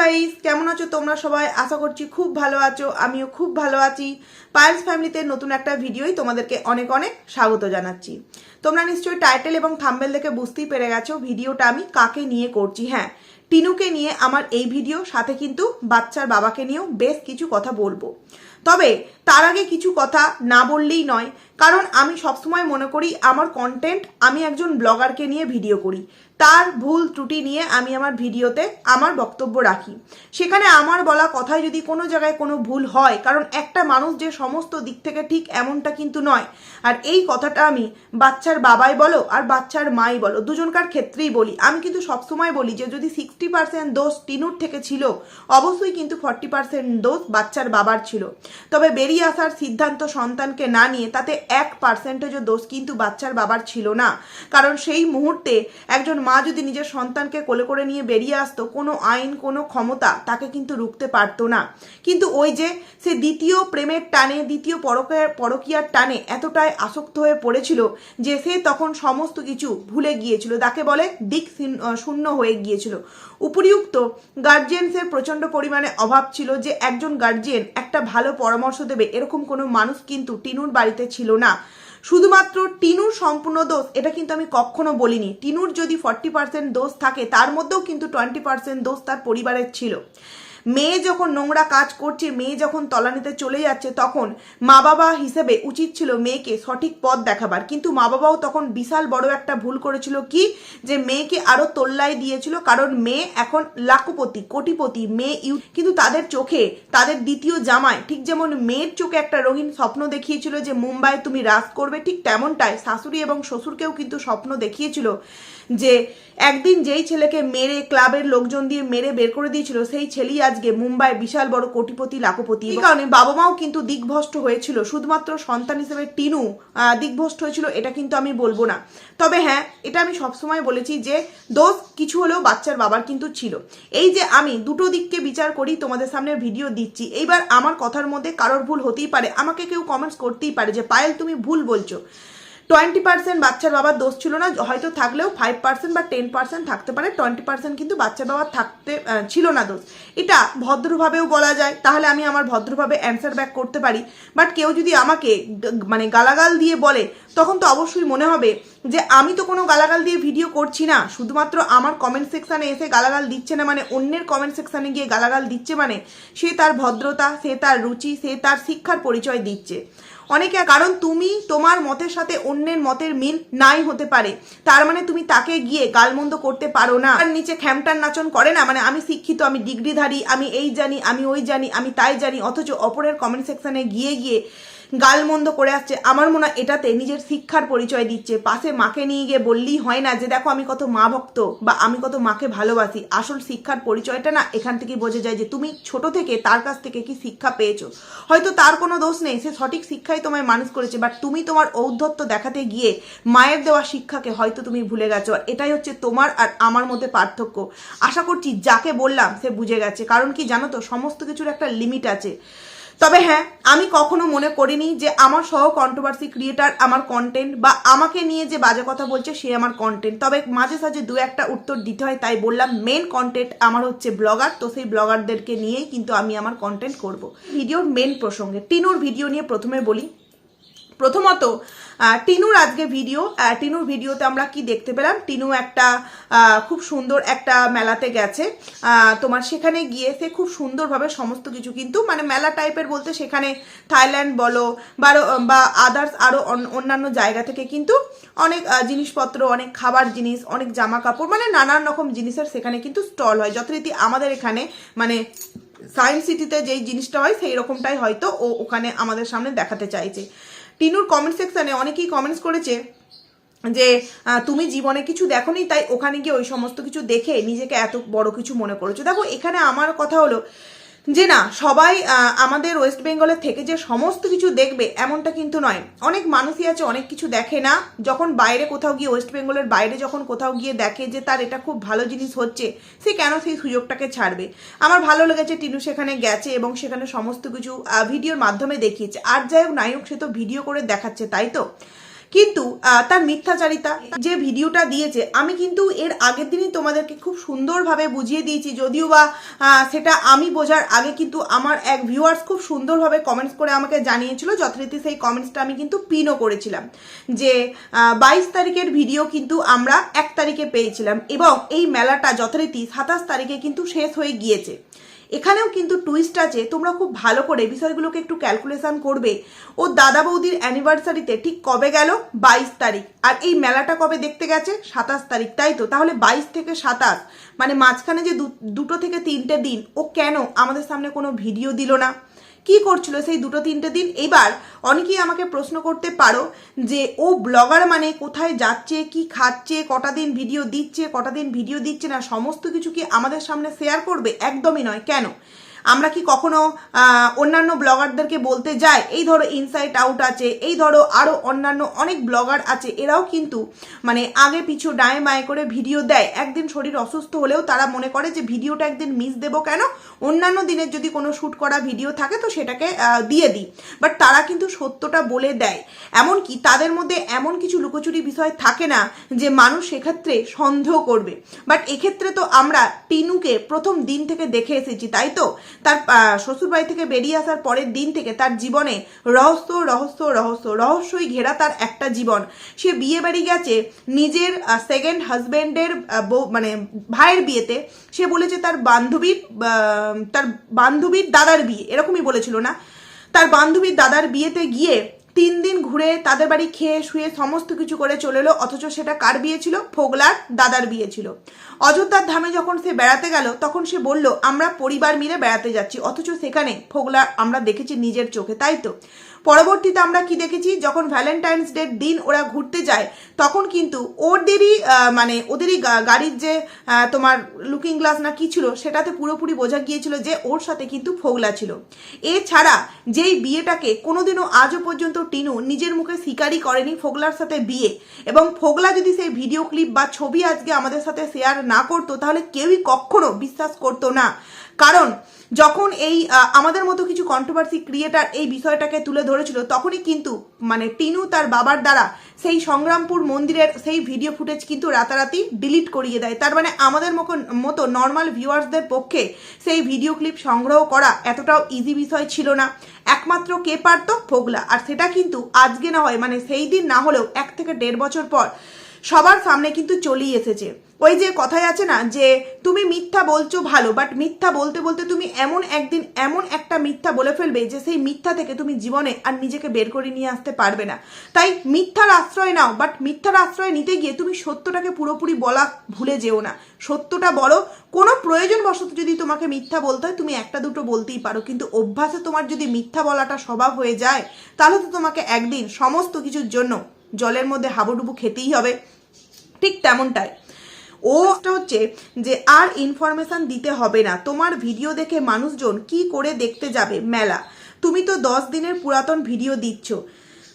Guys কেমন আছো তোমরা সবাই? আশা করছি খুব ভালো আছো, আমিও খুব ভালো আছি। পায়েলস ফ্যামিলিতে নতুন একটা ভিডিওই তোমাদেরকে অনেক অনেক স্বাগত জানাচ্ছি। তোমরা নিশ্চয়ই টাইটেল এবং থাম্বেল দেখে বুঝতেই পেরে গেছো ভিডিওটা আমি কাকে নিয়ে করছি হ্যাঁ। টিনুকে নিয়ে আমার এই ভিডিও, সাথে কিন্তু বাচ্চার বাবাকে নিয়েও বেশ কিছু কথা বলব। তবে তার আগে কিছু কথা না বললেই নয়, কারণ আমি সবসময় মনে করি আমার কন্টেন্ট আমি একজন ব্লগারকে নিয়ে ভিডিও করি। তার ভুল ত্রুটি নিয়ে আমি আমার ভিডিওতে আমার বক্তব্য রাখি। সেখানে আমার বলা কথায় যদি কোনো জায়গায় কোনো ভুল হয়, কারণ একটা মানুষ যে সমস্ত দিক থেকে ঠিক এমনটা কিন্তু নয়। আর এই কথাটা আমি বাচ্চার বাবাই বলো আর বাচ্চার মাই বলো, দুজনকার ক্ষেত্রেই বলি। আমি কিন্তু সবসময় বলি যে, যদি সিক্সটি পার্সেন্ট দোষ টিনুর থেকে ছিল, অবশ্যই কিন্তু ফর্টি পার্সেন্ট দোষ বাচ্চার বাবার ছিল। তবে বেরিয়ে আসার সিদ্ধান্ত সন্তানকে না নিয়ে তাতে এক পার্সেন্টেজও দোষ কিন্তু বাচ্চার বাবার ছিল না। কারণ সেই মুহূর্তে একজন মা যদি নিজের সন্তানকে কোলে করে নিয়ে বেরিয়ে আসতো, কোনো আইন, কোনো ক্ষমতা তাকে কিন্তু রুখতে পারতো না। কিন্তু ওই যে সে দ্বিতীয় প্রেমের টানে, দ্বিতীয় পরকের পরকিয়ার টানে এতটাই আসক্ত হয়ে পড়েছিল যে সে তখন সমস্ত কিছু ভুলে গিয়েছিল। তাকে বলে দিক শূন্য- হয়ে গিয়েছিল। উপরিউক্ত গার্জিয়ানসের প্রচণ্ড পরিমাণে অভাব ছিল যে একজন গার্জিয়ান একটা ভালো পরামর্শ দেবে, এরকম কোনো মানুষ কিন্তু টিনুর বাড়িতে ছিল না। শুধুমাত্র টিনুর সম্পূর্ণ দোষ এটা কিন্তু আমি কখনো বলিনি। টিনুর যদি ফর্টি পার্সেন্ট দোষ থাকে, তার মধ্যেও কিন্তু টোয়েন্টি পার্সেন্ট দোষ তার পরিবারের ছিল। মেয়ে যখন নোংরা কাজ করছে, মেয়ে যখন তলানিতে চলে যাচ্ছে, তখন মা বাবা হিসেবে উচিত ছিল মেয়েকে সঠিক পথ দেখাবার। কিন্তু মা বাবাও তখন বিশাল বড় একটা ভুল করেছিল কি? যে মেয়েকে আরও তোল্লাই দিয়েছিল, কারণ মেয়ে এখন লাখপতি, কোটিপতি, মেয়ে ইউ কিন্তু তাদের চোখে, তাদের দ্বিতীয় জামায় ঠিক যেমন মেয়ের চোখে একটা রঙিন স্বপ্ন দেখিয়েছিল যে মুম্বাই তুমি রাজ করবে, ঠিক তেমনটাই শাশুড়ি এবং শ্বশুরকেও কিন্তু স্বপ্ন দেখিয়েছিল যে একদিন যেই ছেলেকে মেরে ক্লাবের লোকজন দিয়ে মেরে বের করে দিয়েছিল সেই ছেলেই আজকে মুম্বাই বিশাল বড় কোটিপতি লাখপতি এই কারণে বাবা মাও কিন্তু দিগ্ভ্রষ্ট হয়েছিল। শুধুমাত্র সন্তান হিসেবে টিনু আহ, দিগ্ভ্রষ্ট হয়েছিল এটা কিন্তু আমি বলব না। তবে হ্যাঁ এটা আমি সবসময় বলেছি যে দোষ কিছু হলেও বাচ্চার বাবার কিন্তু ছিল। এই যে আমি দুটো দিককে বিচার করি তোমাদের সামনে ভিডিও দিচ্ছি। এইবার আমার কথার মধ্যে কারোর ভুল হতেই পারে আমাকে কেউ কমেন্টস করতেই পারে যে পায়েল তুমি ভুল বলছো। টোয়েন্টি পার্সেন্ট বাচ্চার বাবার দোষ ছিল না, হয়তো থাকলেও ফাইভ পার্সেন্ট বা টেন পার্সেন্ট থাকতে পারে, টোয়েন্টি পার্সেন্ট কিন্তু বাচ্চার বাবার থাকতে ছিল না দোষ। এটা ভদ্রভাবেও বলা যায়, তাহলে আমি আমার ভদ্রভাবে অ্যান্সার ব্যাক করতে পারি। বাট কেউ যদি আমাকে মানে গালাগাল দিয়ে বলে, তখন তো অবশ্যই মনে হবে যে আমি তো কোনো গালাগাল দিয়ে ভিডিও করছি না, শুধুমাত্র আমার কমেন্ট সেকশানে এসে গালাগাল দিচ্ছে না মানে অন্যের কমেন্ট সেকশানে গিয়ে গালাগাল দিচ্ছে মানে সে তার ভদ্রতা, সে তার রুচি, সে তার শিক্ষার পরিচয় দিচ্ছে। অনেকে কারণ তুমি তোমার মতের সাথে অন্যের মতের মিল নাই হতে পারে। তার মানে তুমি তাকে গিয়ে গালমন্দ করতে পারো না। আর নিচে খ্যামটার নাচন করে না মানে আমি শিক্ষিত, আমি ডিগ্রিধারী, আমি এই জানি, আমি ওই জানি, আমি তাই জানি, অথচ অপরের কমেন্ট সেকশনে গিয়ে গিয়ে গালমন্দ করে আসছে। আমার মনে হয় এটাতে নিজের শিক্ষার পরিচয় দিচ্ছে। পাশে মাকে নিয়ে গিয়ে বললেই হয় না যে, দেখো, আমি কত মা ভক্ত বা আমি কত মাকে ভালোবাসি। আসল শিক্ষার পরিচয়টা না এখান থেকেই বোঝা যায় যে, তুমি ছোট থেকে তার কাছ থেকে কি শিক্ষা পেয়েছ? হয়তো তার কোনো দোষ নেই, সে সঠিক শিক্ষাই তোমায় মানুষ করেছে বাট তুমি তোমার ঔদ্ধত্য দেখাতে গিয়ে মায়ের দেওয়া শিক্ষাকে হয়তো তুমি ভুলে গেছো, আর এটাই হচ্ছে তোমার আর আমার মধ্যে পার্থক্য। আশা করছি যাকে বললাম সে বুঝে গেছে। কারণ কি জানো তো, সমস্ত কিছুর একটা লিমিট আছে। তবে হ্যাঁ আমি কখনো মনে করিনি যে আমার সহ কন্ট্রোভার্সি ক্রিয়েটার আমার কন্টেন্ট বা আমাকে নিয়ে যে বাজে কথা বলছে সে আমার কন্টেন্ট তবে মাঝে সাঝে দু একটা উত্তর দিতে হয়, তাই বললাম মেন কন্টেন্ট আমার হচ্ছে ব্লগার তো সেই ব্লগারদেরকে নিয়েই কিন্তু আমি আমার কন্টেন্ট করব। ভিডিওর মেন প্রসঙ্গে, টিনুর ভিডিও নিয়ে প্রথমে বলি প্রথমত টিনুর আজকে ভিডিও টিনুর ভিডিওতে আমরা কি দেখতে পেলাম? টিনু একটা খুব সুন্দর একটা মেলাতে গেছে। তোমার সেখানে গিয়ে সে খুব সুন্দরভাবে সমস্ত কিছু কিন্তু মানে মেলা টাইপের বলতে সেখানে থাইল্যান্ড বলো, বা বা আদার্স আরও অন্যান্য জায়গা থেকে কিন্তু অনেক জিনিসপত্র, অনেক খাবার জিনিস, অনেক জামা কাপড় মানে নানান রকম জিনিসের সেখানে কিন্তু স্টল হয়। যথারীতি আমাদের এখানে মানে সায়েন্স সিটিতে যেই জিনিসটা হয়, সেই রকমটাই হয়তো ও ওখানে আমাদের সামনে দেখাতে চাইছে। টিনুর কমেন্ট সেকশানে অনেকেই কমেন্টস করেছে যে তুমি জীবনে কিছু দেখোনি, তাই ওখানে গিয়ে ওই সমস্ত কিছু দেখে নিজেকে এত বড় কিছু মনে করেছ। দেখো, এখানে আমার কথা হলো যে না, সবাই আমাদের ওয়েস্ট বেঙ্গলের থেকে যে সমস্ত কিছু দেখবে, এমনটা কিন্তু নয়। অনেক মানুষই আছে, অনেক কিছু দেখে না। যখন বাইরে কোথাও গিয়ে, ওয়েস্ট বেঙ্গলের বাইরে যখন কোথাও গিয়ে দেখে যে তার এটা খুব ভালো জিনিস হচ্ছে, সে কেন সেই সুযোগটাকে ছাড়বে? আমার ভালো লেগেছে টিনু সেখানে গেছে এবং সেখানে সমস্ত কিছু ভিডিওর মাধ্যমে দেখিয়েছে। আর যাই হোক, নায়ক সে তো ভিডিও করে দেখাচ্ছে, তাই তো? কিন্তু তার মিথ্যাচারিতা যে ভিডিওটা দিয়েছে, আমি কিন্তু এর আগের দিনই তোমাদেরকে খুব সুন্দরভাবে বুঝিয়ে দিয়েছি, যদিও বা সেটা আমি বোঝার আগে কিন্তু আমার এক ভিউয়ার্স খুব সুন্দরভাবে কমেন্টস করে আমাকে জানিয়েছিল, যথারীতি সেই কমেন্টসটা আমি কিন্তু পিনও করেছিলাম, যে বাইশ তারিখের ভিডিও কিন্তু আমরা এক তারিখে পেয়েছিলাম এবং এই মেলাটা যথারীতি সাতাশ তারিখে কিন্তু শেষ হয়ে গিয়েছে। এখানেও কিন্তু টুইস্ট আছে, তোমরা খুব ভালো করে বিষয়গুলোকে একটু ক্যালকুলেশন করবে। ও দাদা বৌদির অ্যানিভার্সারিতে ঠিক কবে গেল? বাইশ তারিখ। আর এই মেলাটা কবে দেখতে গেছে? সাতাশ তারিখ, তাই তো? তাহলে বাইশ থেকে সাতাশ মানে মাঝখানে যে দুটো থেকে তিনটে দিন, ও কেন আমাদের সামনে কোনো ভিডিও দিল না? কি করছিল সেই দুটো তিনটে দিন? এবার অনেকেই আমাকে প্রশ্ন করতে পারো যে, ও ব্লগার মানে কোথায় যাচ্ছে, কি খাচ্ছে, কটা দিন ভিডিও দিচ্ছে, কটা দিন ভিডিও দিচ্ছে না, সমস্ত কিছু কি আমাদের সামনে শেয়ার করবে? একদমই নয়। কেন? আমরা কি কখনো অন্যান্য ব্লগারদেরকে বলতে যাই, এই ধরো ইনসাইট আউট আছে, এই ধরো আরও অন্যান্য অনেক ব্লগার আছে, এরাও কিন্তু মানে আগে পিছু ডায়ে বায়ে করে ভিডিও দেয়। একদিন শরীর অসুস্থ হলেও তারা মনে করে যে ভিডিওটা একদিন মিস দেবো কেন? অন্যান্য দিনের যদি কোনো শ্যুট করা ভিডিও থাকে তো সেটাকে দিয়ে দিই। বাট তারা কিন্তু সত্যটা বলে দেয়। এমনকি তাদের মধ্যে এমন কিছু লুকোচুরি বিষয় থাকে না যে মানুষ সেক্ষেত্রে সন্দেহ করবে। বাট এক্ষেত্রে তো আমরা টিনুকে প্রথম দিন থেকে দেখে এসেছি, তাই তো? তার শ্বশুরবাড়ি থেকে বেরিয়ে আসার পরের দিন থেকে তার জীবনে রহস্য রহস্য রহস্য, রহস্যই ঘেরা তার একটা জীবন। সে বিয়ে বাড়ি গেছে, নিজের সেকেন্ড হাজব্যান্ডের মানে ভাইয়ের বিয়েতে। সে বলেছে তার বান্ধবীর তার বান্ধবীর দাদার বিয়ে, এরকমই বলেছিল না? তার বান্ধবীর দাদার বিয়েতে গিয়ে তিন দিন ঘুরে তাদের বাড়ি খেয়ে শুয়ে সমস্ত কিছু করে চলে এলো, অথচ সেটা কার বিয়ে ছিল? ফোগলার দাদার বিয়ে ছিল। অযোধ্যার ধামে যখন সে বেড়াতে গেল, তখন সে বলল, আমরা পরিবার মিলে বেড়াতে যাচ্ছি, অথচ সেখানে ফোগলা আমরা দেখেছি নিজের চোখে, তাই তো? পরবর্তীতে আমরা কি দেখেছি? যখন ভ্যালেন্টাইন্স ডের দিন ওরা ঘুরতে যায়, তখন কিন্তু ওদেরই মানে ওদেরই গাড়ির যে তোমার লুকিং গ্লাস না কি ছিল, সেটাতে পুরোপুরি বোঝা গিয়েছিল যে ওর সাথে কিন্তু ফোগলা ছিল। এছাড়া যেই বিয়েটাকে কোনোদিনও আজও পর্যন্ত টিনু নিজের মুখে স্বীকারই করেনি ফোগলার সাথে বিয়ে। এবং ফোগলা যদি সেই ভিডিও ক্লিপ বা ছবি আজকে আমাদের সাথে শেয়ার না করতো, তাহলে কেউই কখনো বিশ্বাস করতো না। কারণ যখন এই আমাদের মতো কিছু কন্ট্রোভার্সি ক্রিয়েটার এই বিষয়টাকে তুলে ধরেছিল, তখনই কিন্তু মানে টিনু তার বাবার দ্বারা সেই সংগ্রামপুর মন্দিরের সেই ভিডিও ফুটেজ কিন্তু রাতারাতি ডিলিট করিয়ে দেয়। তার মানে আমাদের মতো- মতো নর্মাল ভিউয়ার্সদের পক্ষে সেই ভিডিও ক্লিপ সংগ্রহ করা এতটাও ইজি বিষয় ছিল না। একমাত্র কে পারতো, ফোগলা। আর সেটা কিন্তু আজকে না হয় মানে সেই দিন না হলেও এক থেকে দেড় বছর পর সবার সামনে কিন্তু চলেই এসেছে। ওই যে কথায় আছে না যে, তুমি মিথ্যা বলছো ভালো বাট মিথ্যা বলতে বলতে তুমি এমন একদিন এমন একটা মিথ্যা বলে ফেলবে যে, সেই মিথ্যা থেকে তুমি জীবনে আর নিজেকে বের করে নিয়ে আসতে পারবে না। তাই মিথ্যার আশ্রয় নাও বাট মিথ্যার আশ্রয় নিতে গিয়ে তুমি সত্যটাকে পুরোপুরি বলা ভুলে যেও না। সত্যটা বলো, কোনো প্রয়োজন বশত যদি তোমাকে মিথ্যা বলতে হয়, তুমি একটা দুটো বলতেই পারো, কিন্তু অভ্যাসে তোমার যদি মিথ্যা বলাটা স্বভাব হয়ে যায়, তাহলে তো তোমাকে একদিন সমস্ত কিছুর জন্য জলের মধ্যে হাবুডুবু খেতেই হবে। ঠিক তেমনটাই। ওটা হচ্ছে যে আর ইনফরমেশন দিতে হবে না। তোমার ভিডিও দেখে মানুষজন কি করে দেখতে যাবে? মেলা। তুমি তো দশ দিনের পুরাতন ভিডিও দিচ্ছ।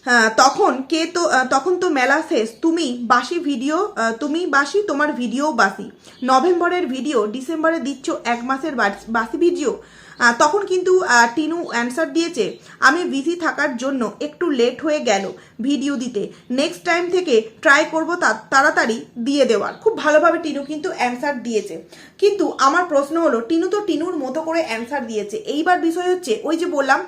হ্যাঁ, তখন কে তো তখন তো মেলা শেষ। তুমি বাসি ভিডিও তুমি বাসি তোমার ভিডিও বাসি। নভেম্বরের ভিডিও ডিসেম্বরে দিচ্ছ এক মাসের বাসি ভিডিও তখন কিন্তু টিনু অ্যান্সার দিয়েছে, আমি বিজি থাকার জন্য একটু লেট হয়ে গেল ভিডিও দিতে। নেক্সট টাইম থেকে ট্রাই করব তাড়াতাড়ি দিয়ে দেওয়ার। খুব ভালোভাবে টিনু কিন্তু অ্যান্সার দিয়েছে। কিন্তু আমার প্রশ্ন হলো, টিনু তো টিনুর মতো করে অ্যান্সার দিয়েছে। এইবার বিষয় হচ্ছে, ওই যে বললাম,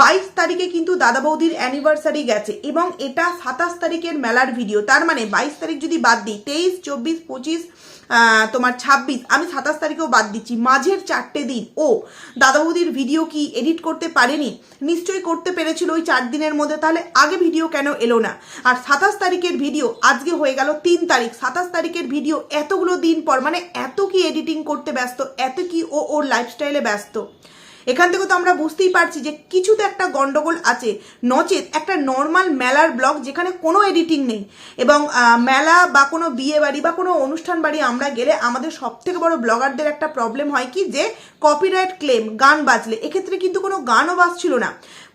বাইশ তারিখে কিন্তু দাদা বৌদির অ্যানিভার্সারি গেছে এবং এটা সাতাশ তারিখের মেলার ভিডিও তার মানে বাইশ তারিখ যদি বাদ দিই, তেইশ, চব্বিশ, পঁচিশ তোমার ছাব্বিশ, আমি সাতাশ তারিখেও বাদ দিচ্ছি। মাঝের চারটে দিন, ও, দাদা বৌদির ভিডিও কি এডিট করতে পারেনি? নিশ্চয়ই করতে পেরেছিল ওই চার দিনের মধ্যে, তাহলে আগে ভিডিও কেন এলো না? আর সাতাশ তারিখের ভিডিও আজকে হয়ে গেল তিন তারিখ। সাতাশ তারিখের ভিডিও এতগুলো দিন পর মানে এত কি এডিটিং করতে ব্যস্ত, এত কি ও ওর লাইফস্টাইলে ব্যস্ত? এখান থেকে তো আমরা বুঝতেই পারছি যে কিছুতে একটা গন্ডগোল আছে, নচেত একটা নর্মাল মেলার ব্লগ যেখানে কোনো এডিটিং নেই। এবং মেলা বা কোনো বিয়ে বাড়ি বা কোনো অনুষ্ঠান বাড়ি আমরা গেলে আমাদের সব থেকে বড় ব্লগারদের একটা প্রবলেম হয় কি যে কপিরাইট ক্লেম গান বাজলে। এক্ষেত্রে কিন্তু কোনো গানও বাজছিল না।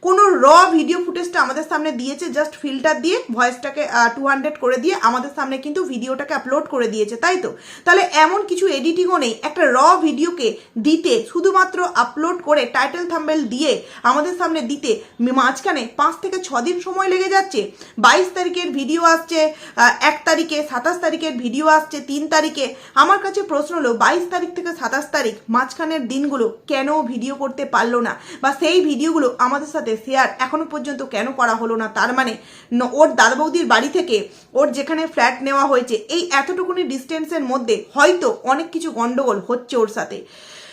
কোনো র ভিডিও ফুটেজটা আমাদের সামনে দিয়েছে জাস্ট ফিল্টার দিয়ে ভয়েসটাকে টু হান্ড্রেড করে দিয়ে আমাদের সামনে কিন্তু ভিডিওটাকে আপলোড করে দিয়েছে, তাই তো? তাহলে এমন কিছু এডিটিংও নেই, একটা র ভিডিওকে দিতে, শুধুমাত্র আপলোড করে টাইটেল থাম্বেল দিয়ে আমাদের সামনে দিতে, মাঝখানে পাঁচ থেকে ছ দিন সময় লেগে যাচ্ছে, বাইশ তারিখের ভিডিও আসছে এক তারিখে সাতাশ তারিখের ভিডিও আসছে, তিন তারিখে। আমার কাছে প্রশ্ন হলো, বাইশ তারিখ থেকে সাতাশ তারিখ, মাঝখানের দিনগুলো কেন ভিডিও করতে পারল না? বা সেই ভিডিওগুলো আমাদের সাথে শেয়ার এখনও পর্যন্ত কেন করা হলো না? তার মানে ওর দাদ বৌদির বাড়ি থেকে ওর যেখানে ফ্ল্যাট নেওয়া হয়েছে, এই এতটুকুনি ডিস্টেন্সের মধ্যে হয়তো অনেক কিছু গন্ডগোল হচ্ছে ওর সাথে।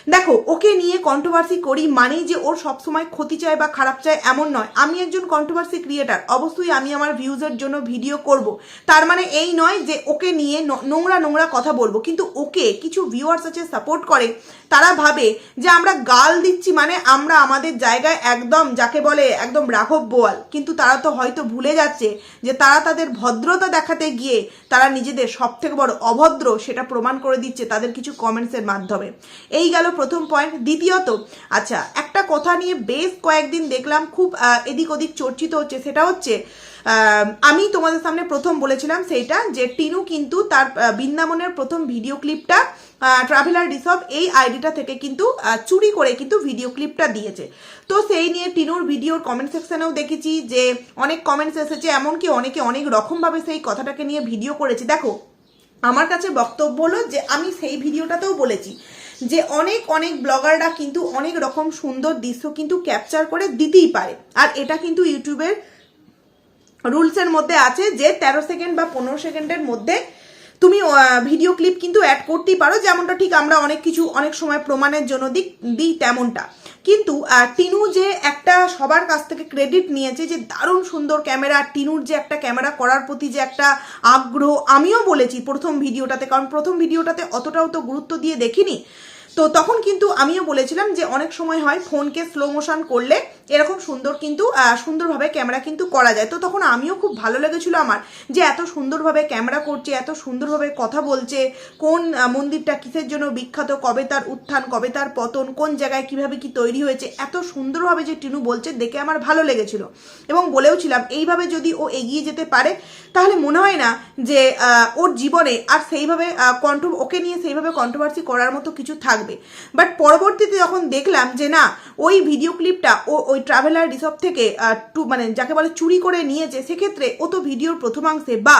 দেখো, ওকে নিয়ে কন্ট্রোভার্সি করি মানেই যে ওর সবসময় ক্ষতি চায় বা খারাপ চায় এমন নয়। আমি একজন কন্ট্রোভার্সি ক্রিয়েটার অবশ্যই আমি আমার ভিউজের জন্য ভিডিও করব। তার মানে এই নয় যে ওকে নিয়ে নোংরা নোংরা কথা বলব। কিন্তু ওকে কিছু ভিউয়ার্স আছে সাপোর্ট করে, তারা ভাবে যে আমরা গাল দিচ্ছি মানে আমরা আমাদের জায়গায় একদম যাকে বলে একদম রাঘব বোয়াল। কিন্তু তারা তো হয়তো ভুলে যাচ্ছে যে তারা তাদের ভদ্রতা দেখাতে গিয়ে তারা নিজেদের সব থেকে বড় অভদ্র সেটা প্রমাণ করে দিচ্ছে তাদের কিছু কমেন্টসের মাধ্যমে। এই গেল প্রথম পয়েন্ট দ্বিতীয়ত আচ্ছা একটা কথা নিয়ে বেশ কয়েকদিন দেখলাম, খুব এদিক ওদিক চর্চিত হচ্ছে, সেটা হচ্ছে আমি তোমাদের সামনে প্রথম বলেছিলাম সেইটা যে টিনু কিন্তু তার বৃন্দাবনের প্রথম ভিডিও ক্লিপটা ট্রাভেলার রিসর্ভ এই আইডিটা থেকে কিন্তু চুরি করে কিন্তু ভিডিও ক্লিপটা দিয়েছে। তো সেই নিয়ে টিনুর ভিডিওর কমেন্ট সেকশনেও দেখেছি যে অনেক কমেন্টস এসেছে, এমনকি অনেকে অনেক রকমভাবে সেই কথাটাকে নিয়ে ভিডিও করেছে। দেখো, আমার কাছে বক্তব্য হলো যে আমি সেই ভিডিওটাতেও বলেছি যে অনেক অনেক ব্লগাররা কিন্তু অনেক রকম সুন্দর দৃশ্য কিন্তু ক্যাপচার করে দিতেই পারে। আর এটা কিন্তু ইউটিউবের রুলসের মধ্যে আছে যে তেরো সেকেন্ড বা পনেরো সেকেন্ডের মধ্যে তুমি ভিডিও ক্লিপ কিন্তু অ্যাড করতেই পারো। যেমনটা ঠিক আমরা অনেক কিছু, অনেক সময় প্রমাণের জন্য দিক, দিই তেমনটা। কিন্তু টিনু যে একটা সবার কাছ থেকে ক্রেডিট নিয়েছে, যে দারুণ সুন্দর ক্যামেরা টিনুর যে একটা ক্যামেরা করার প্রতি যে একটা আগ্রহ, আমিও বলেছি প্রথম ভিডিওটাতে, কারণ প্রথম ভিডিওটাতে অতটাও তো গুরুত্ব দিয়ে দেখিনি। তো তখন কিন্তু আমিও বলেছিলাম যে অনেক সময় হয় ফোনকে স্লো মোশন করলে এরকম সুন্দর কিন্তু সুন্দরভাবে ক্যামেরা কিন্তু করা যায়। তো তখন আমিও খুব ভালো লেগেছিল আমার যে এত সুন্দরভাবে ক্যামেরা করছে, এত সুন্দরভাবে কথা বলছে, কোন মন্দিরটা কিসের জন্য বিখ্যাত, কবে তার উত্থান, কবে তার পতন, কোন জায়গায় কীভাবে কি তৈরি হয়েছে, এত সুন্দরভাবে যে টিনু বলছে দেখে আমার ভালো লেগেছিল। এবং বলেওছিলাম এইভাবে যদি ও এগিয়ে যেতে পারে, তাহলে মনে হয় না যে ওর জীবনে আর সেইভাবে কন্ট্রো ওকে নিয়ে সেইভাবে কন্ট্রোভার্সি করার মতো কিছু থাকবে। বাট পরবর্তীতে যখন দেখলাম যে না, ওই ভিডিও ক্লিপটা ও ওই ট্রাভেলার রিসর্ট থেকে টু মানে যাকে বলে চুরি করে নিয়েছে, সেক্ষেত্রে ও তো ভিডিওর প্রথমাংশে, বা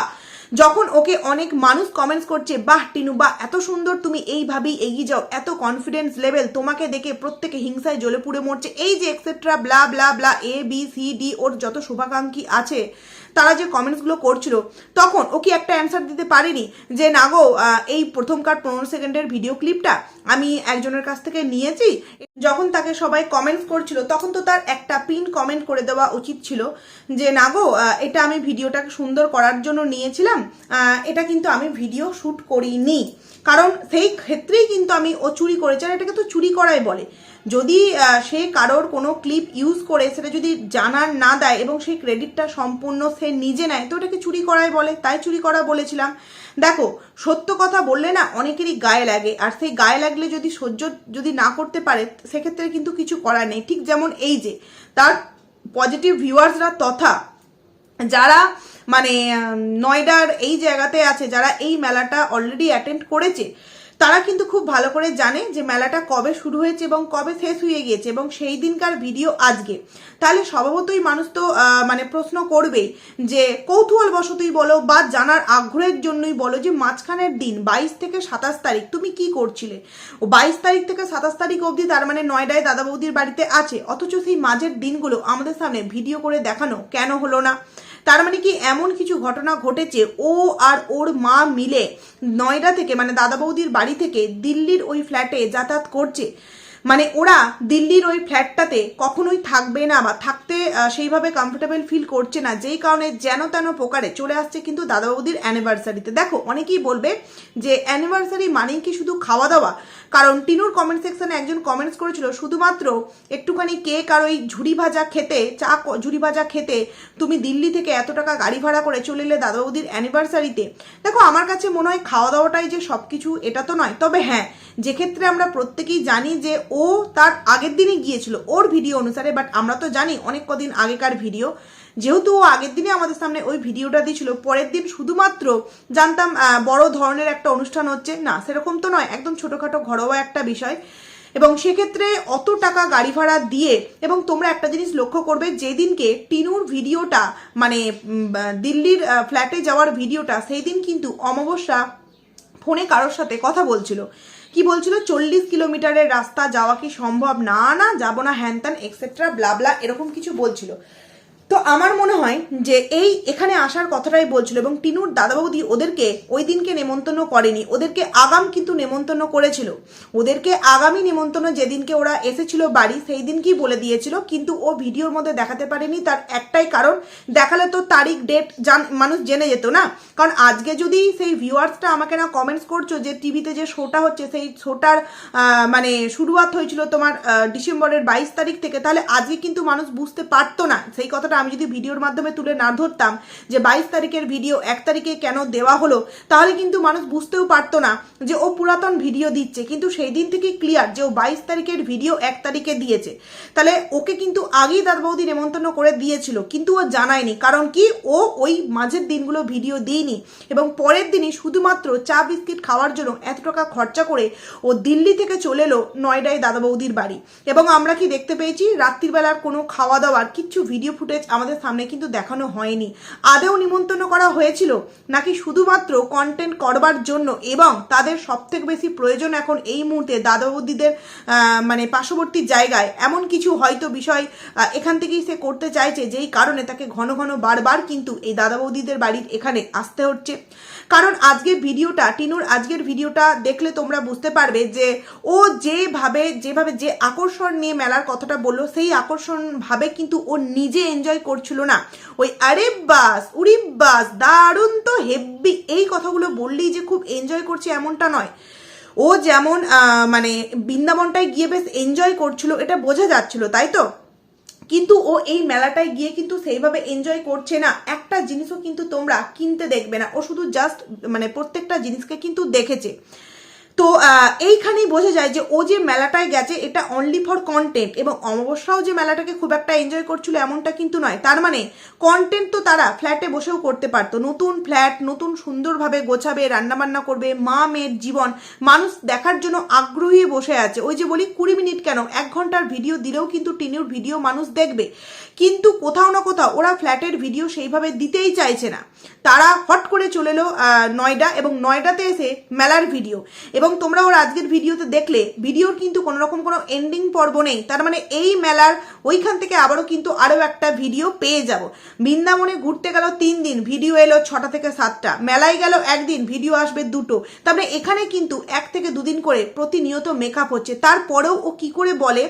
যখন ওকে অনেক মানুষ কমেন্টস করছে, বাহ, টিনু বা এত সুন্দর, তুমি এইভাবেই এগিয়ে যাও, এত কনফিডেন্স লেভেল তোমাকে দেখে প্রত্যেকে হিংসায় জ্বলে পুড়ে মরছে। এই যে etcetera blah blah blah A B C D ওর যত শুভাকাঙ্ক্ষী আছে তারা যে কমেন্টসগুলো করছিল, তখন ও কি একটা অ্যান্সার দিতে পারেনি? যে না গো এই প্রথমকার পনেরো সেকেন্ডের ভিডিও ক্লিপটা আমি একজনের কাছ থেকে নিয়েছি। যখন তাকে সবাই কমেন্টস করছিল, তখন তো তার একটা পিন কমেন্ট করে দেওয়া উচিত ছিল যে, না গো এটা আমি ভিডিওটাকে সুন্দর করার জন্য নিয়েছিলাম এটা কিন্তু আমি ভিডিও শ্যুট করিনি। কারণ সেই ক্ষেত্রেই কিন্তু আমি ও চুরি করেছে, আর এটাকে তো চুরি করাই বলে। যদি সে কারোর কোনো ক্লিপ ইউজ করে, সেটা যদি জানার না দেয় এবং সেই ক্রেডিটটা সম্পূর্ণ সে নিজে নেয়, তো ওটাকে চুরি করাই বলে, তাই চুরি করা বলেছিলাম। দেখো, সত্য কথা বললে না অনেকেরই গায়ে লাগে, আর সেই গায়ে লাগলে যদি সহ্য যদি না করতে পারে, সেক্ষেত্রে কিন্তু কিছু করার নেই। ঠিক যেমন এই যে, তার পজিটিভ ভিউয়ার্সরা তথা যারা মানে নয়ডার এই জায়গাতে আছে যারা এই মেলাটা অলরেডি অ্যাটেন্ড করেছে তারা কিন্তু খুব ভালো করে জানে যে মেলাটা কবে শুরু হয়েছে এবং কবে শেষ হয়ে গিয়েছে এবং সেই দিনকার ভিডিও আজকে। তাহলে স্বভাবতই মানুষ তো মানে প্রশ্ন করবেই যে কৌতূহল বশতই বলো বা জানার আগ্রহের জন্যই বলো যে মাঝখানের দিন, বাইশ থেকে সাতাশ তারিখ, তুমি কি করছিলে? ও বাইশ তারিখ থেকে সাতাশ তারিখ অবধি তার মানে নয়ডায় দাদা বৌদির বাড়িতে আছে, অথচ সেই মাঝের দিনগুলো আমাদের সামনে ভিডিও করে দেখানো কেন হলো না? তার মানে কি এমন কিছু ঘটনা ঘটেছে, ও আর ওর মা মিলে নয়ডা থেকে মানে দাদা বৌদির বাড়ি থেকে দিল্লির ওই ফ্ল্যাটে যাতায়াত করছে। মানে ওরা দিল্লির ওই ফ্ল্যাটটাতে কখনোই থাকবে না বা থাকতে সেইভাবে কমফোর্টেবল ফিল করছে না। যেই কারণে যেন তেন প্রকারে চলে আসছে কিন্তু দাদা বৌদির অ্যানিভার্সারিতে দেখো, অনেকেই বলবে যে অ্যানিভার্সারি মানেই কি শুধু খাওয়া দাওয়া কারণ টিনুর কমেন্ট সেকশনে একজন কমেন্টস করেছিল, শুধুমাত্র একটুখানি কেক আর ওই ঝুড়ি ভাজা খেতে, চা ঝুড়ি ভাজা খেতে তুমি দিল্লি থেকে এত টাকা গাড়ি ভাড়া করে চলে এলে দাদা বৌদির অ্যানিভার্সারিতে দেখো, আমার কাছে মনে হয় খাওয়া দাওয়াটাই যে সব কিছু এটা তো নয়। তবে হ্যাঁ যে ক্ষেত্রে আমরা প্রত্যেকেই জানি যে ও তার আগের দিনই গিয়েছিল ওর ভিডিও অনুসারে বাট আমরা তো জানি অনেক কদিন আগেকার ভিডিও। যেহেতু ও আগের দিনে আমাদের সামনে ওই ভিডিওটা দিয়েছিল, পরের দিন শুধুমাত্র জানতাম বড় ধরনের একটা অনুষ্ঠান হচ্ছে। না, সেরকম তো নয়, একদম ছোটোখাটো ঘরোয়া একটা বিষয়। এবং সেক্ষেত্রে অত টাকা গাড়ি ভাড়া দিয়ে, এবং তোমরা একটা জিনিস লক্ষ্য করবে, যেদিনকে টিনুর ভিডিওটা মানে দিল্লির ফ্ল্যাটে যাওয়ার ভিডিওটা সেই দিন কিন্তু অমাবস্যা ফোনে কারোর সাথে কথা বলছিল। কি বলছিল? চল্লিশ কিলোমিটারের রাস্তা যাওয়া কি সম্ভব? না না, যাব না, হ্যান ত্যান এক্সেট্রা ব্লাবলা এরকম কিছু বলছিল। তো আমার মনে হয় যে এই এখানে আসার কথাটাই বলছিল এবং টিনুর দাদাবৌদি ওদেরকে ওই দিনকে নেমন্তন্ন করেনি। ওদেরকে আগাম কিন্তু নেমন্তন্ন করেছিল। ওদেরকে আগামী নেমন্তন্ন যেদিনকে ওরা এসেছিল বাড়ি, সেই দিনকেই বলে দিয়েছিল। কিন্তু ও ভিডিওর মধ্যে দেখাতে পারেনি। তার একটাই কারণ, দেখালে তো তারিখ ডেট জান, মানুষ জেনে যেত না। কারণ আজকে যদি সেই ভিউয়ার্সটা আমাকে না কমেন্টস করছ যে টিভিতে যে শোটা হচ্ছে, সেই শোটার মানে শুরুয়াত হয়েছিল তোমার ডিসেম্বরের বাইশ তারিখ থেকে, তাহলে আজকে কিন্তু মানুষ বুঝতে পারতো না। সেই কথাটা আমি যদি ভিডিওর মাধ্যমে তুলে না ধরতাম যে বাইশ তারিখের ভিডিও এক তারিখে কেন দেওয়া হলো, তাহলে কিন্তু মানুষ বুঝতেও পারতো না যে ও পুরাতন ভিডিও দিচ্ছে। কিন্তু সেই দিন থেকে ক্লিয়ার যে ও বাইশ তারিখের ভিডিও এক তারিখে দিয়েছে। তাহলে ওকে কিন্তু আগেই দাদা বৌদি নেমন্তন্ন করে দিয়েছিল, কিন্তু ও জানায়নি। কারণ কি? ও ওই মাঝের দিনগুলো ভিডিও দিইনি এবং পরের দিনই শুধুমাত্র চা, বিস্কিট খাওয়ার জন্য এত টাকা খরচা করে ও দিল্লি থেকে চলে এলো নয়ডায় দাদা বৌদির বাড়ি। এবং আমরা কি দেখতে পেয়েছি? রাত্রিবেলার কোনো খাওয়া দাওয়ার কিচ্ছু ভিডিও ফুটেজ আমাদের সামনে কিন্তু দেখানো হয়নি। আদেও নিমন্ত্রণ করা হয়েছিল নাকি শুধুমাত্র কন্টেন্ট করবার জন্য এবং তাদের সবথেকে বেশি প্রয়োজন এখন এই মুহূর্তে দাদা বৌদিদের মানে পার্শ্ববর্তী জায়গায়? এমন কিছু হয়তো বিষয় এখান থেকেই সে করতে চাইছে, যেই কারণে তাকে ঘন ঘন বারবার কিন্তু এই দাদা বৌদিদের বাড়ির এখানে আসতে হচ্ছে। কারণ আজকের ভিডিওটা, টিনুর আজকের ভিডিওটা দেখলে তোমরা বুঝতে পারবে যে ও যেভাবে যেভাবে যে আকর্ষণ নিয়ে মেলার কথাটা বলল, সেই আকর্ষণ ভাবে কিন্তু ও নিজে এনজয় করছিল না। ওই আরে বাস, উড়ি বাস, দারুণ তো হেব্বি। এই কথাগুলো বললেই যে খুব এনজয় করছে এমনটা নয়। ও যেমন মানে বৃন্দাবনটায় গিয়ে বেশ এনজয় করছিল, এটা বোঝা যাচ্ছিল, তাই তো? কিন্তু ও এই মেলাটায় গিয়ে কিন্তু সেইভাবে এনজয় করছে না। একটা জিনিসও কিন্তু তোমরা কিনতে দেখবে না। ও শুধু জাস্ট মানে প্রত্যেকটা জিনিসকে কিন্তু দেখেছে। তো এইখানেই বোঝা যায় যে ও যে মেলাটায় গেছে, এটা অনলি ফর কন্টেন্ট এবং অমাবস্যাও যে মেলাটাকে খুব একটা এনজয় করছিল এমনটা কিন্তু নয়। তার মানে কন্টেন্ট তো তারা ফ্ল্যাটে বসেও করতে পারতো। নতুন ফ্ল্যাট, নতুন সুন্দরভাবে গোছাবে, রান্নাবান্না করবে, মা, মেয়ের জীবন, মানুষ দেখার জন্য আগ্রহী বসে আছে। ওই যে বলি, কুড়ি মিনিট কেন? এক ঘণ্টার ভিডিও দিলেও কিন্তু টিনুর ভিডিও মানুষ দেখবে। কিন্তু কোথাও না কোথাও ওরা ফ্ল্যাটের ভিডিও সেইভাবে দিতেই চাইছে না। তারা হট করে চলে এলো নয়ডা এবং নয়ডাতে এসে মেলার ভিডিও। এবং তোমরা ওর আজকের ভিডিওতে দেখলে, ভিডিওর কিন্তু কোনো রকম কোনো এন্ডিং পর্ব নেই। তার মানে এই মেলার ওইখান থেকে আবারও কিন্তু আরও একটা ভিডিও পেয়ে যাব। বৃন্দাবনে ঘুরতে গেল তিন দিন ভিডিও এলো ছটা থেকে সাতটা। মেলায় গেল একদিন ভিডিও আসবে দুটো। তারপরে এখানে কিন্তু এক থেকে দুদিন করে প্রতিনিয়ত মেকআপ হচ্ছে। তারপরেও ও কি করে বলে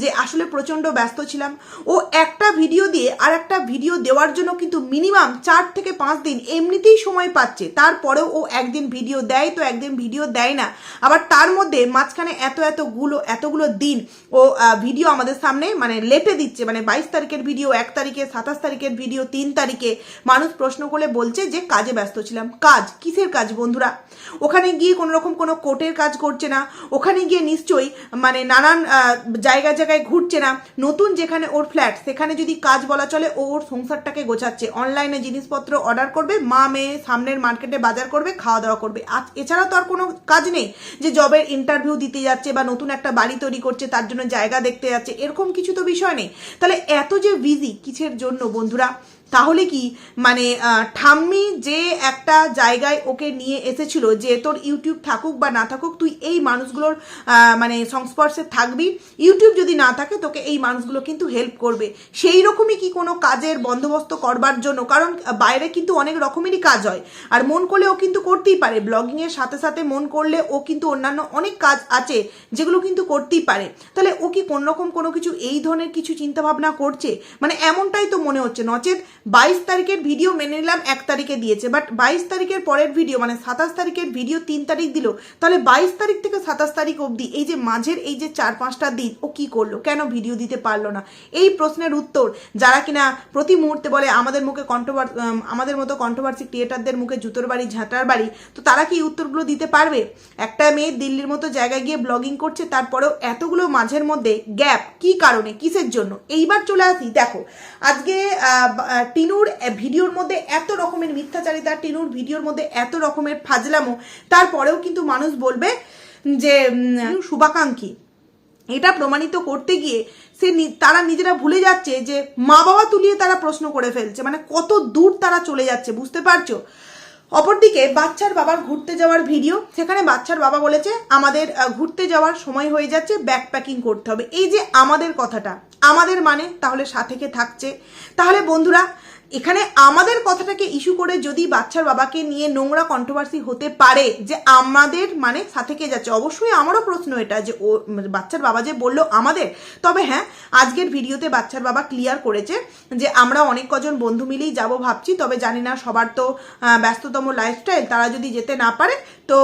যে, আসলে প্রচণ্ড ব্যস্ত ছিলাম। ও একটা ভিডিও দিয়ে আর একটা ভিডিও দেওয়ার জন্য কিন্তু মিনিমাম চার থেকে পাঁচ দিন এমনিতেই সময় পাচ্ছে। তারপরেও ও একদিন ভিডিও দেয় তো একদিন ভিডিও দেয় না। আবার তার মধ্যে মাঝখানে এত এতগুলো এতগুলো দিন ও ভিডিও আমাদের সামনে মানে লেটে দিচ্ছে। মানে বাইশ তারিখের ভিডিও এক তারিখে সাতাশ তারিখের ভিডিও তিন তারিখে মানুষ প্রশ্ন করে বলছে যে কাজে ব্যস্ত ছিলাম। কাজ? কিসের কাজ বন্ধুরা? ওখানে গিয়ে কোনো রকম কোনো কোর্টের কাজ করছে না। ওখানে গিয়ে নিশ্চয়ই মানে নানান আহ, জায়গায় ঘুরছে না। নতুন যেখানে ওর ফ্ল্যাট সেখানে যদি কাজ বলা চলে ও ওর সংসারটাকে গোছাচ্ছে। অনলাইনে জিনিসপত্র অর্ডার করবে মা মেয়ে সামনের মার্কেটে বাজার করবে খাওয়া দাওয়া করবে। এছাড়া তো আর কোনো কাজ নেই। যে জবের ইন্টারভিউ দিতে যাচ্ছে বা নতুন একটা বাড়ি তৈরি করছে, তার জন্য জায়গা দেখতে যাচ্ছে, এরকম কিছু তো বিষয় নেই। তাহলে এত যে বিজি কিসের জন্য বন্ধুরা? তাহলে কি? মানে ঠাম্মি যে একটা জায়গায় ওকে নিয়ে এসেছিল যে তোর ইউটিউব থাকুক বা না থাকুক, তুই এই মানুষগুলোর মানে সংস্পর্শে থাকবি। ইউটিউব যদি না থাকে, তোকে এই মানুষগুলো কিন্তু হেল্প করবে। সেই রকমই কি কোনো কাজের বন্দোবস্ত করবার জন্য? কারণ বাইরে কিন্তু অনেক রকমেরই কাজ হয়। আর মন করলে ও কিন্তু করতেই পারে। ব্লগিংয়ের সাথে সাথে মন করলে ও কিন্তু অন্যান্য অনেক কাজ আছে যেগুলো কিন্তু করতেই পারে। তাহলে ও কি কোন রকম কোনো কিছু এই ধরনের কিছু চিন্তাভাবনা করছে? মানে এমনটাই তো মনে হচ্ছে। নচেত বাইশ তারিখের ভিডিও মেনে নিলাম, এক তারিখে দিয়েছে। বাট বাইশ তারিখের পরের ভিডিও মানে সাতাশ তারিখের ভিডিও তিন তারিখ দিল, তাহলে বাইশ তারিখ থেকে সাতাশ তারিখ অবধি এই যে মাঝের এই যে চার পাঁচটা দিন, ও কি করল? কেন ভিডিও দিতে পারল না? এই প্রশ্নের উত্তর যারা কিনা প্রতি মুহূর্তে বলে আমাদের মুখে কন্ট্রোভার আমাদের মতো কন্ট্রোভার্সি ক্রিয়েটারদের মুখে জুতোর বাড়ি, ঝাঁটার বাড়ি, তো তারা কি উত্তরগুলো দিতে পারবে? একটা মেয়ে দিল্লির মতো জায়গায় গিয়ে ব্লগিং করছে, তারপরেও এতগুলো মাঝের মধ্যে গ্যাপ কি কারণে? কিসের জন্য? এইবার চলে আসি। দেখো, আজকে টিনুর ভিডিওর মধ্যে এত রকমের মিথ্যাচারিতা টিনুর ভিডিওর মধ্যে এত রকমের ফাজলামো তারপরেও কিন্তু মানুষ বলবে যে শুভাকাঙ্ক্ষী। এটা প্রমাণিত করতে গিয়ে সে তারা নিজেরা ভুলে যাচ্ছে যে মা বাবা তুলিয়ে তারা প্রশ্ন করে ফেলছে। মানে কত দূর তারা চলে যাচ্ছে বুঝতে পারছ? অপরদিকে বাচ্চার বাবার ঘুরতে যাওয়ার ভিডিও। সেখানে বাচ্চার বাবা বলেছে, আমাদের ঘুরতে যাওয়ার সময় হয়ে যাচ্ছে ব্যাকপ্যাকিং করতে হবে। এই যে আমাদের কথাটা, আমাদের মানে তাহলে সাথে থাকছে? তাহলে বন্ধুরা এখানে আমাদের কথাটাকে ইস্যু করে যদি বাচ্চার বাবাকে নিয়ে নোংরা কন্ট্রোভার্সি হতে পারে, যে আমাদের মানে সাথে কে যাচ্ছে? অবশ্যই আমারও প্রশ্ন এটা, যে ও মানে বাচ্চার বাবা যে বলল আমাদের। তবে হ্যাঁ আজকের ভিডিওতে বাচ্চার বাবা ক্লিয়ার করেছে যে আমরা অনেক কজন বন্ধু মিলেই যাব ভাবছি, তবে জানি না সবার তো ব্যস্ততম লাইফস্টাইল তারা যদি যেতে না পারে তো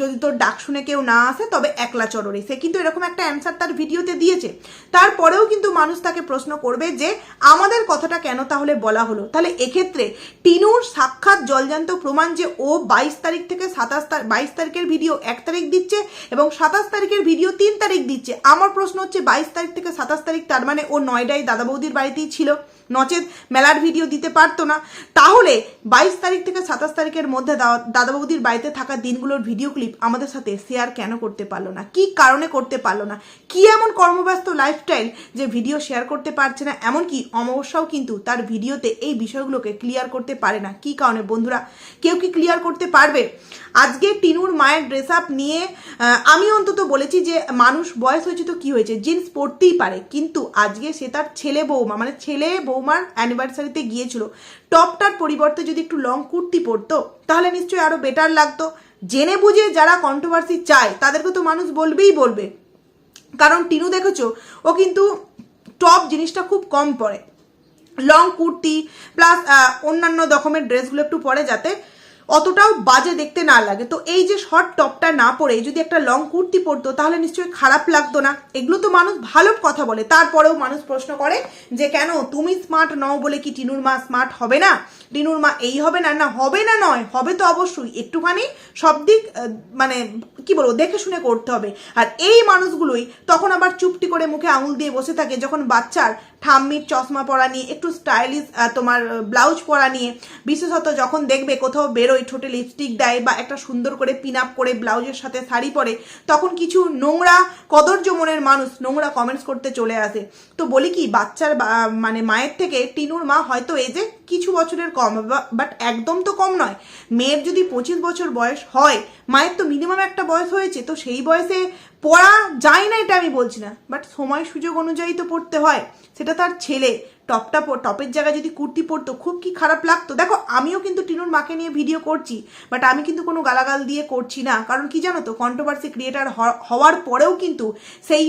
যদি তোর ডাক শুনে কেউ না আসে, তবে একলা চররে সে কিন্তু এরকম একটা অ্যান্সার তার ভিডিওতে দিয়েছে। তারপরেও কিন্তু মানুষ তাকে প্রশ্ন করবে যে, আমাদের কথাটা কেন তাহলে বলা হলো? তাহলে এক্ষেত্রে টিনুর সাক্ষাৎ জলজান্ত প্রমাণ যে ও বাইশ তারিখ থেকে সাতাশ তারিখ বাইশ তারিখের ভিডিও এক তারিখ দিচ্ছে এবং সাতাশ তারিখের ভিডিও তিন তারিখ দিচ্ছে। আমার প্রশ্ন হচ্ছে, বাইশ তারিখ থেকে সাতাশ তারিখ, তার মানে ও নয়ডায় দাদা বৌদির বাড়িতেই ছিল। নচেত মেলার ভিডিও দিতে পারতো না। তাহলে বাইশ তারিখ থেকে সাতাশ তারিখের মধ্যে দাদা বৌদির বাড়িতে থাকা দিনগুলোর ভিডিও ক্লিপ আমাদের সাথে শেয়ার কেন করতে পারল না? কি কারণে করতে পারল না? কি এমন কর্মব্যস্ত লাইফস্টাইল যে ভিডিও শেয়ার করতে পারছে না? এমনকি অমাবস্যাও কিন্তু তার ভিডিওতে এই বিষয়গুলোকে ক্লিয়ার করতে পারে না। কি কারণে? বন্ধুরা, কেউ কি ক্লিয়ার করতে পারবে? আজকে টিনুর মায়ের ড্রেস আপ নিয়ে আমি অন্তত বলেছি যে মানুষ বয়স হয়েছে তো কি হয়েছে? জিন্স পরতেই পারে। কিন্তু আজকে সে তার ছেলে বৌমা মানে ছেলে বৌমার অ্যানিভার্সারিতে গিয়েছিল। টপটার পরিবর্তে যদি একটু লং কুর্তি পরতো, তাহলে নিশ্চয়ই আরও বেটার লাগতো। জেনে বুঝে যারা কন্ট্রোভার্সি চায়, তাদেরকে তো মানুষ বলবেই বলবে। কারণ টিনু দেখেছ, ও কিন্তু টপ জিনিসটা খুব কম পরে। লং কুর্তি প্লাস অন্যান্য রকমের ড্রেসগুলো একটু পরে যাতে অতটাও বাজে দেখতে না লাগে। তো এই যে শর্ট টপটা না পরে, যদি একটা লং কুর্তি পরতো, তাহলে নিশ্চয়ই খারাপ লাগতো না। এগুলো তো মানুষ ভালো কথা বলে। তারপরেও মানুষ প্রশ্ন করে যে, কেন তুমি স্মার্ট নও বলে কি টিনুর মা স্মার্ট হবে না? টিনুর মা, এই হবে না না, হবে না নয়, হবে তো অবশ্যই। একটুখানি সব দিক মানে কি বলব, দেখে শুনে করতে হবে। আর এই মানুষগুলোই তখন আবার চুপটি করে মুখে আঙুল দিয়ে বসে থাকে, যখন বাচ্চার ঠাম্মির চশমা পরা নিয়ে, একটু স্টাইলিশ তোমার ব্লাউজ পরা নিয়ে, বিশেষত যখন দেখবে কোথাও বেরোয়, ঠোঁটে লিপস্টিক দেয় বা একটা সুন্দর করে পিন আপ করে ব্লাউজের সাথে শাড়ি পরে, তখন কিছু নোংরা কদর্য মনের মানুষ নোংরা কমেন্টস করতে চলে আসে। তো বলি কি, বাচ্চার মানে মায়ের থেকে টিনুর মা হয়তো এজে কিছু বছরের কম বাট একদম তো কম নয়। মেয়ের যদি পঁচিশ বছর বয়স হয়, মায়ের তো মিনিমাম একটা বয়স হয়েছে, তো সেই বয়সে পড়া যায় না এটা আমি বলছি না। বাট সময় সুযোগ অনুযায়ী তো পড়তে হয়। সেটা তার ছেলে। টপটা টপের জায়গায় যদি কুর্তি পরতো, খুব কি খারাপ লাগতো। দেখো, আমিও কিন্তু টিনুর মাকে নিয়ে ভিডিও করছি বাট আমি কিন্তু কোনো গালাগাল দিয়ে করছি না। কারণ কি জানো তো কন্ট্রোভার্সি ক্রিয়েটার হওয়ার পরেও কিন্তু সেই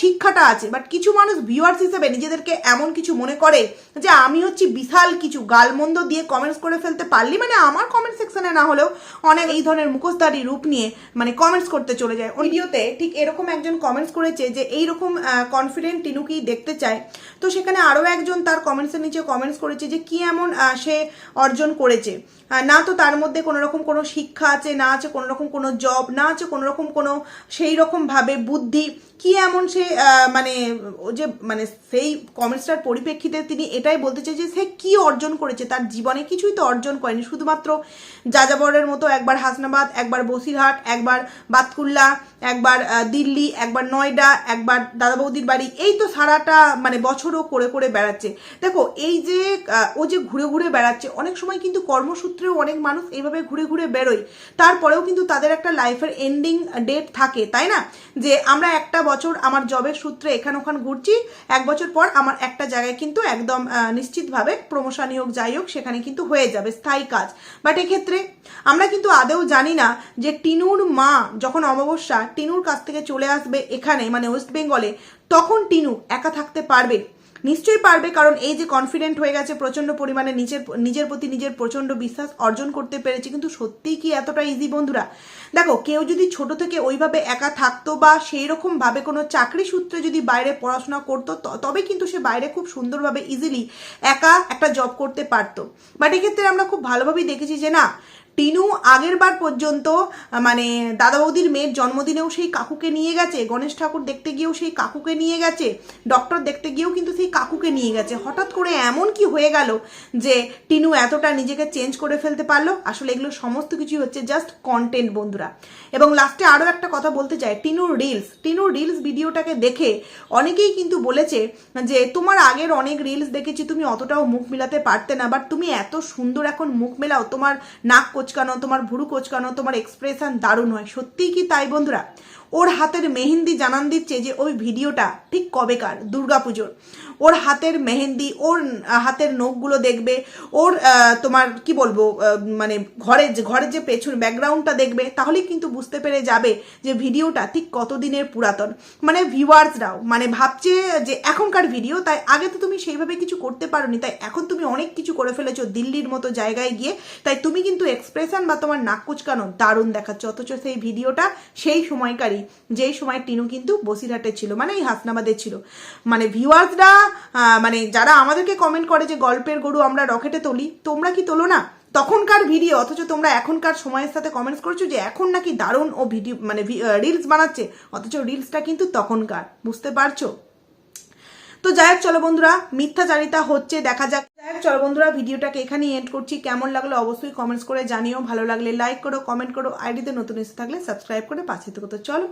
শিক্ষাটা আছে। বাট কিছু মানুষ ভিউয়ার্স হিসেবে নিজেদেরকে এমন কিছু মনে করে যে, আমি হচ্ছি বিশাল কিছু, গালমন্দ দিয়ে কমেন্টস করে ফেলতে পারলি? মানে আমার কমেন্ট সেকশনে না হলেও অনেক এই ধরনের মুখোশধারী রূপ নিয়ে মানে কমেন্টস করতে চলে যায়। ভিডিওতে ঠিক এরকম একজন কমেন্টস করেছে যে, এইরকম কনফিডেন্ট টিনুকেই দেখতে চায়। তো সেখানে আরও একজন তার কমেন্টসের নিচে কমেন্টস করেছে যে কি এমন সে অর্জন করেছে। না তো তার মধ্যে কোনো রকম কোনো শিক্ষা আছে, না আছে কোনো রকম কোনো জব না আছে কোনো রকম কোনো সেই রকমভাবে বুদ্ধি। কি এমন সে মানে ও যে মানে সেই কমেন্টসটার পরিপ্রেক্ষিতে তিনি এটাই বলতে চাই যে সে কি অর্জন করেছে? তার জীবনে কিছুই তো অর্জন করেনি। শুধুমাত্র যাযাবরের মতো একবার হাসনাবাদ, একবার বসিরহাট, একবার বাতকুল্লা, একবার দিল্লি, একবার নয়ডা, একবার দাদা বৌদির বাড়ি, এই তো সারাটা মানে বছরও করে করে বেড়াচ্ছে। দেখো, এই যে ও যে ঘুরে ঘুরে বেড়াচ্ছে, অনেক সময় কিন্তু কর্মসূত্রেও অনেক মানুষ এইভাবে ঘুরে ঘুরে বেরোয়। তারপরেও কিন্তু তাদের একটা লাইফের এন্ডিং ডেট থাকে, তাই না? যে আমরা একটা বছর আমার জবের সূত্রে এখান ওখান ঘুরছি। এক বছর পর আমার একটা জায়গায় কিন্তু একদম নিশ্চিতভাবে প্রমোশনই হোক, যাই হোক, সেখানে কিন্তু হয়ে যাবে স্থায়ী কাজ। বাট এক্ষেত্রে আমরা কিন্তু আদেও জানি না যে টিনুর মা যখন অমাবস্যা টিনুর কাছ থেকে চলে আসবে এখানে মানে ওয়েস্ট বেঙ্গলে তখন টিনু একা থাকতে পারবে। নিশ্চয়ই পারবে, কারণ এই যে কনফিডেন্ট হয়ে গেছে প্রচণ্ড পরিমাণে নিজের নিজের প্রতি নিজের প্রচণ্ড বিশ্বাস অর্জন করতে পেরেছে। কিন্তু সত্যিই কি এতটা ইজি বন্ধুরা? দেখো, কেউ যদি ছোট থেকে ওইভাবে একা থাকতো বা সেই রকম ভাবে কোনো চাকরি সূত্রে যদি বাইরে পড়াশোনা করতো তবে কিন্তু সে বাইরে খুব সুন্দরভাবে ইজিলি একা একটা জব করতে পারতো। বাট এক্ষেত্রে আমরা খুব ভালোভাবেই দেখেছি যে না, টিনু আগের বার পর্যন্ত মানে দাদা বৌদির মেয়ের জন্মদিনেও সেই কাকুকে নিয়ে গেছে, গণেশ ঠাকুর দেখতে গিয়েও সেই কাকুকে নিয়ে গেছে ডক্টর দেখতে গিয়েও কিন্তু সেই কাকুকে নিয়ে গেছে। হঠাৎ করে এমন কি হয়ে গেল যে টিনু এতটা নিজেকে চেঞ্জ করে ফেলতে পারল? আসলে এগুলো সমস্ত কিছুই হচ্ছে জাস্ট কন্টেন্ট বন্ধুরা। এবং লাস্টে আরও একটা কথা বলতে চাই টিনুর রিলস টিনুর রিলস ভিডিওটাকে দেখে অনেকেই কিন্তু বলেছে যে, তোমার আগের অনেক রিলস দেখেছি, তুমি অতটাও মুখ মিলাতে পারতে না বাট তুমি এত সুন্দর এখন মুখ মেলাও। তোমার নাক কোচকানো, তোমার ভুরু কোচকানো, তোমার এক্সপ্রেশন দারুণ হয়। সত্যিই কি তাই বন্ধুরা? ওর হাতের মেহেন্দি জানান দিচ্ছে যে, ওই ভিডিওটা ঠিক কবেকার? দুর্গাপুজোর। ওর হাতের মেহেন্দি, ওর হাতের নখগুলো দেখবে, ওর তোমার, কি বলব মানে ঘরের যে ঘরের যে পেছন ব্যাকগ্রাউন্ডটা দেখবে, তাহলেই কিন্তু বুঝতে পেরে যাবে যে ভিডিওটা ঠিক কতদিনের পুরাতন। মানে ভিউয়ার্সরাও মানে ভাবছে যে এখনকার ভিডিও তাই আগে তো তুমি সেইভাবে কিছু করতে পারোনি, তাই এখন তুমি অনেক কিছু করে ফেলেছো দিল্লির মতো জায়গায় গিয়ে, তাই তুমি কিন্তু এক্সপ্রেশন বা তোমার নাক কুচকানো দারুণ দেখাচ্ছ, অথচ সেই ভিডিওটা সেই সময়কারই, যেই সময় টিনু কিন্তু বসিরহাটে ছিল মানে এই হাসনাবাদে ছিল। মানে ভিউয়ার্সরা মানে যারা আমাদেরকে কমেন্ট করে যে গল্পের গরু আমরা রকেটে তুলি, তোমরা কি তোলো না? তখনকার ভিডিও অথচ তোমরা এখনকার সময়ের সাথে কমেন্টস করছ যে এখন নাকি দারুণ ও ভিডিও মানে রিলস বানাচ্ছে, অথচ রিলসটা কিন্তু তখনকার, বুঝতে পারছ? তো যাই হোক, চলো বন্ধুরা মিথ্যাচারিতা হচ্ছে, দেখা যাক। যাই হোক, চলো বন্ধুরা, ভিডিওটাকে এখানেই এন্ড করছি। কেমন লাগল অবশ্যই কমেন্টস করে জানিও। ভালো লাগলে লাইক করো কমেন্ট করো আইডিতে নতুন এসে থাকলে সাবস্ক্রাইব করে পাশে থেকো। তো চলো